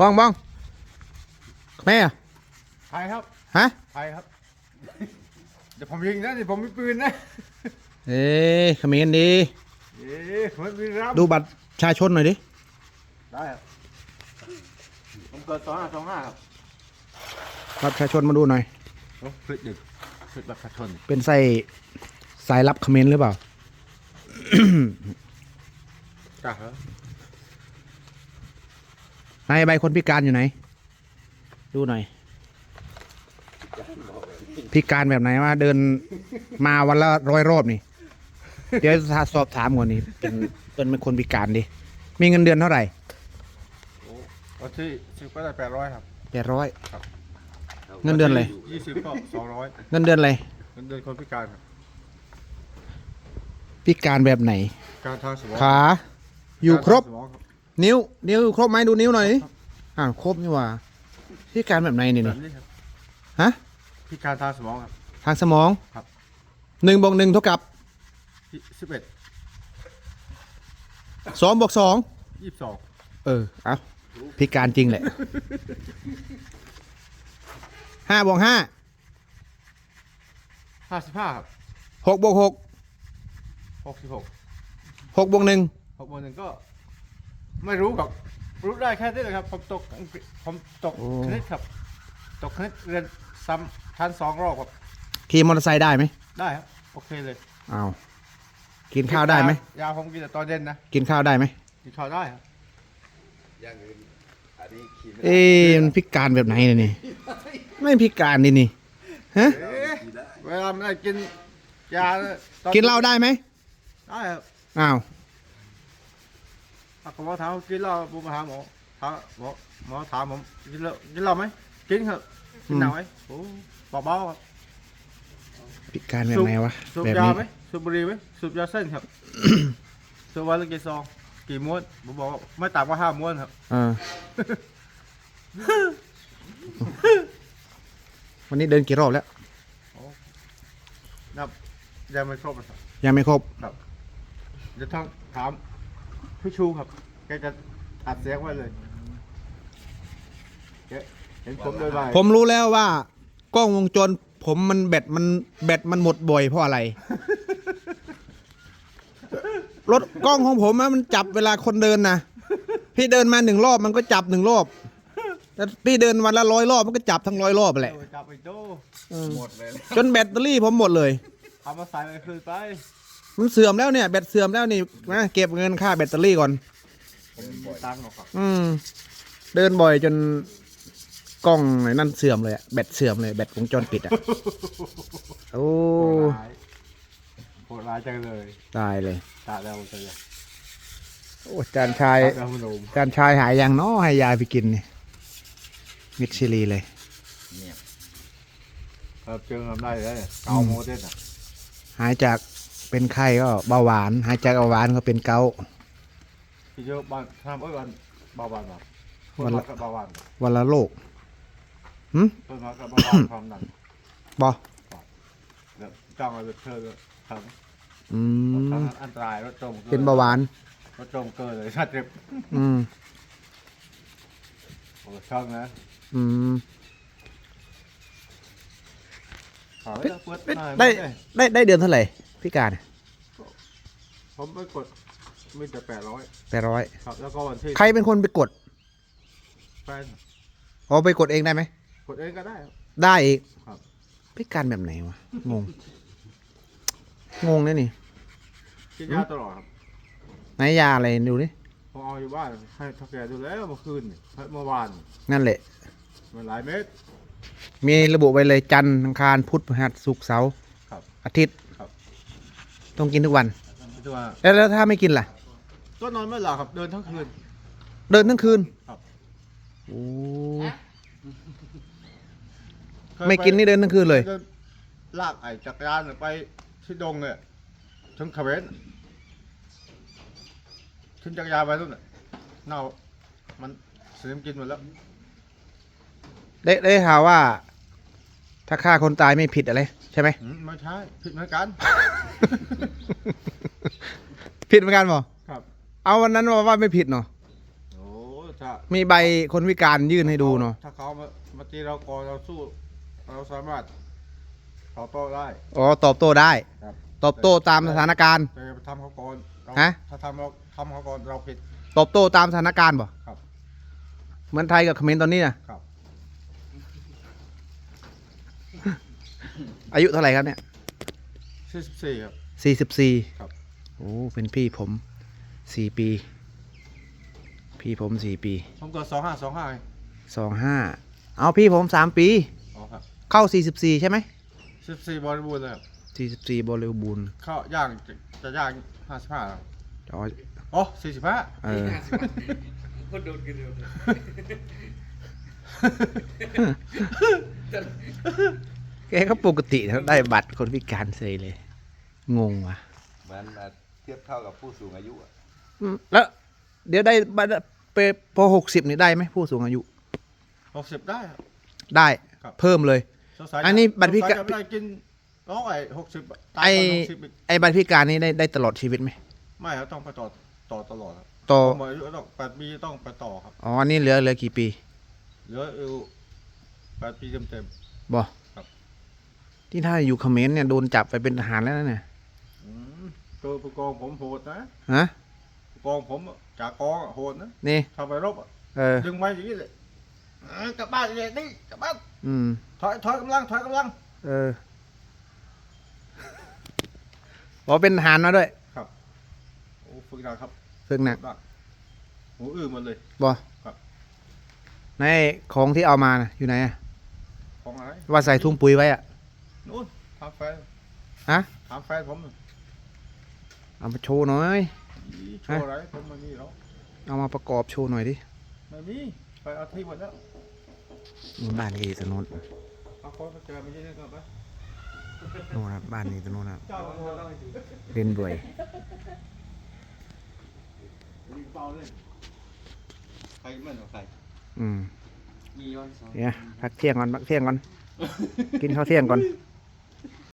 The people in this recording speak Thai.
บ้องบ้องแม่อะใครครับฮะ ใครครับ เดี๋ยวผมยิงนะเดี๋ยวผมมีปืนนะ เอ้ยเขมรดี เอ๊ะผมมีรับดูบัตรประชาชนหน่อยดิ ได้ครับ ผมเกิดสองห้าสองห้าครับบัตรประชาชนมาดูหน่อย โอ้พลิกดึกพลิกบัตรประชาชนเป็นไส้สายลับเขมรหรือเปล่า จ้าครับ นายใบคนพิการอยู่ไหน ดูหน่อย พิการแบบไหนว่าเดินมาวันละร้อยรอบนี่ เดี๋ยวจะสอบถามก่อนนี่เป็นเป็นเป็นคนพิการดิ มีเงินเดือนเท่าไหร่โอ้วันที่สิบก็ได้แปดร้อยครับแปดร้อยเงินเดือนอะไรยี่สิบก็สองร้อยเงินเดือนอะไรเงินเดือนคนพิการครับพิการแบบไหน การทางสมองขา อยู่ครบ กาทางสมองครับนิ้ว นิ้วอยู่ครบไหมดูนิ้วหน่อยดิอ่าวครบนี่หว่าพิการแบบไหนนี่แบนี่บนี้ครับฮะพิการทางสมองครับ ทางสมองครับ หนึ่งบวกหนึ่งเท่ากับสิบเอ็ดสองบวกสองยี่สิบสองเออเอาพิการจริงแหละห้าบวกห้าห้าสิบห้าครับหกบวกหกหกสิบหกหกบวกหนึ่งหกโมงหนึ่งก็ ไม่รู้ครับ รู้ได้แค่นี้เลยครับ ผมตกอังกฤษผมตกคณิตครับ ตกคณิตเรียนซ้ำชั้นสองรอบครับขี่มอเตอร์ไซค์ได้ไหมได้ครับโอเคเลยเอากินข้าวได้ไหมยาผมกินแต่ตอนเย็นนะกินข้าวได้ไหมกินข้าวได้ครับอย่างอื่นอันนี้ขี่ไม่ได้เอ๊ะมันพิการแบบไหนเนี่ยนี่ไม่พิการดินี่ฮะเอ๊ะเวลาไม่ได้กินยาตอกินเหล้าได้ไหมได้ครับอ้าว ถ้าผมถามว่ากินเหล้าผมมาหาหมอถามหมอหมอถามผมกินเหล้ากินเหล้าไหมกินครับกินหนักไหมโอ้เบาๆครับพิการแบบไหนวะสูบแบบยานี้ไหมสูบบุหรี่ไหมสูบยาเส้นครับ สูบวันละกี่ซองกี่ม้วนผมบอกว่าไม่ต่ำกว่าห้าม้วนครับเออวันนี้เดินกี่รอบแล้ว นับยังไม่ครบครับยังไม่ครบเดี๋ยวต้องถามพี่ชูครับ แกจะอัดเสียงไว้เลยแกเห็นผมเดินไปผมรู้แล้วว่ากล้องวงจรผมมันแบตมันแบตมันหมดบ่อยเพราะอะไร รถกล้องของผมอะมันจับเวลาคนเดินนะพี่เดินมาหนึ่งรอบมันก็จับหนึ่งรอบแต่พี่เดินวันละร้อยรอบมันก็จับทั้งร้อยรอบแหละเออจับไปโดหมดเลยนะจนแบตเตอรี่ผมหมดเลยเอามาใส่ไปคืนไป มันเสื่อมแล้วเนี่ยแบตเสื่อมแล้วนี่นะเก็บเงินค่าแบตเตอรี่ก่อนผมมี ตังค์หรอกครับอืม เดินบ่อยจนกล้องไอ้นั่นเสื่อมเลยอะแบตเสื่อมเลยแบตวงจรปิดอะโอ้โหดร้ายโหดร้ายจังเลยตายเลย ตาแล้วจังเลยโอ้จานชาย ตาแล้วมันโดมจานชายหายยังเนาะให้ยายไปกินนี่มิดชิลีเลย เนี่ยครับเจอทำได้เลยเกาโมเดสอะหายจากเป็นไข้ก็เบาหวาน หายจากเบาหวานก็เป็นเกาต์ พี่เจ้าบ้านทำเอ้ยวันเบาหวานแบบวันละกับเบาหวานวันละโรคหึต้นมากับเบาหวานความดันบอเดี๋ยวจ้องเอาไปเธอทำอืทมอันตรายรถจมเป็นเบาหวาน รถจมเกินเลยชาติเจ็บอืมโอ้ช่องนะอืมขอให้เปิดหน่อยได้ไม่ได้ได้เดือนเท่าไหร่พี่การ ผมไปกด มีแต่แปดร้อยแปดร้อยครับ แล้วก็วันที่ใครเป็นคนไปกดแฟนอ๋อไปกดเองได้ไหม กดเองก็ได้ครับ ได้อีกครับ พิการแบบไหนวะ งง งงเนี่ยนี่ กินยาตลอดครับไหนยาอะไรดูดิผมเอาอยู่บ้านให้เท่าแก่ดูแล้วเมื่อคืนนี่ให้เมื่อวานนี่นั่นแหละ มันหลายเม็ด มีระบุไว้เลยจันทร์อังคารพุธพฤหัสศุกร์เสาร์ครับอาทิตย์ครับ ต้องกินทุกวันที่ว่าแล้วแล้วถ้าไม่กินล่ะ ก็นอนไม่หลับครับเดินทั้งคืน เดินทั้งคืนครับ โอ้เคยไม่กินนี่เดินทั้งคืนเลย ดินลากไอ้จักรยานไปที่ดงเนี่ยถึงเขมรขึ้นจักรยานไปนู่นน่ะเน่ามันเสียมกินหมดแล้ว ได้ได้ข่าวว่า ถ้าฆ่าคนตายไม่ผิดอะไรใช่ไหม อืมไม่ใช่ผิดเหมือนกัน ผิดเหมือนกันบ่ครับ เอาวันนั้นว่าว่าไม่ผิดเนาะโอ้ถ้ามีใบคนพิการยื่นให้ดูเนาะถ้าเขามามาตีเราก่อนเราสู้ เราสามารถตอบโต้ได้ อ๋อตอบโต้ได้ ครับตอบโต้ตามสถานการณ์ แต่อย่าไปทำเขาก่อนเราฮะ ถ้าทำเราทำเขาก่อนเราผิดตอบโต้ตามสถานการณ์บ่ครับเหมือนไทยกับเขมรตอนนี้นะครับ อายุเท่าไหร่ครับเนี่ยสี่สิบสี่ครับสี่สิบสี่ครับ โอ้เป็นพี่ผม สี่ปี พี่ผมสี่ปีผมเกิดสองห้าสองห้าสองห้าเอาพี่ผมสามปี อ๋อครับเข้าสี่สิบสี่ใช่ไหมสิบสี่บริบูรณ์เลยครับสี่สิบสี่บริบูรณ์เข้าย่างจะจะย่างห้าสิบห้าแล้วอ๋ออ๋อสี่สิบห้าเออคนโดนกันเดียวแกก็ปกตินะได้บัตรคนพิการเฉยเลย งงว่ะมันมาเทียบเท่ากับผู้สูงอายุอะอืม แล้ว เดี๋ยวได้บัตรไปพอหกสิบนี่ได้ไหมผู้สูงอายุ หกสิบได้ครับได้ครับ เพิ่มเลย สงสัยอันนี้บัตรพิการ สงสัยจะไม่ได้กินร้อยหกสิบตายไอ้ก่อนหกสิบอีกไอ้บัตรพิการนี่ได้ได้ตลอดชีวิตไหมไม่ครับต้องไปต่อต่อตลอดครับต่อหมดอายุต้องแปดปีต้องไปต่อครับอ๋ออันนี่เหลือเหลือกี่ปีเหลืออยู่แปดปีเต็มเต็ม บอครับ ที่ถ้าอยู่เขมรเนี่ยโดนจับไปเป็นทหารแล้วนะเนี่ยๆอืมตัวผู้กองผมโหดนะ ฮะผู้ กองผมอะจากกองอะโหดนะนี่ทำไปรบอะเออ ดึงไว้อย่างนี้เลยเอ้ยกลับบ้านเลยนี่กลับบ้านอืม ถอยถอยกำลังถอยกำลัง เออบอกเป็นทหารมาด้วยโอ้ฝึกหนักครับฝึกหนักฝึหูอื้อหมดเลย บอครับ ในของที่เอามานะอยู่ไหนอะของอะไรว่าใส่ถุงปุ๋ยไว้อะ นู่นถามแฟนฮะ ถามแฟนผมน่ะเอามาโชว์หน่อย อีโชว์อะไรผมไม่มีหรอกเอามาประกอบโชว์หน่อยดิไม่มีไปเอาที่หมดแล้วนู่นบ้านนี้ตรงโน้นเอาคนมาเจอไม่ใช่นี่ก่อนไปโน่นครับบ้านนี้ตรงโน้นครับเจ้าเอาเอาเล่นบ่อยลิงเปล่าเลยใครมันของใครอืมมีย้อนสองเนี่ยพักเที่ยงก่อนพักเที่ยงก่อน กินข้าวเที่ยงก่อนเ